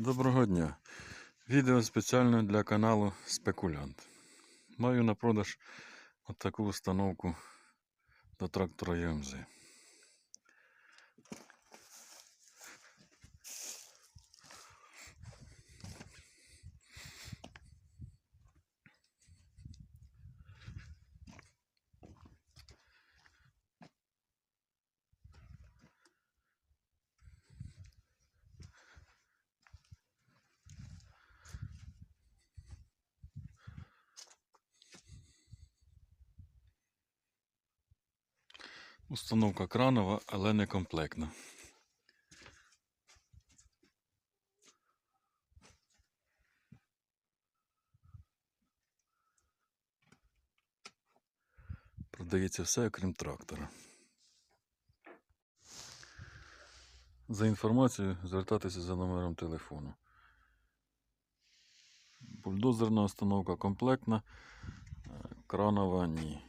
Доброго дня. Відео спеціально для каналу Спекулянт. Маю на продаж отаку установку до трактора ЮМЗ. Установка кранова, але не комплектна. Продається все, окрім трактора. За інформацією звертатися за номером телефону. Бульдозерна установка комплектна, е, кранова ні.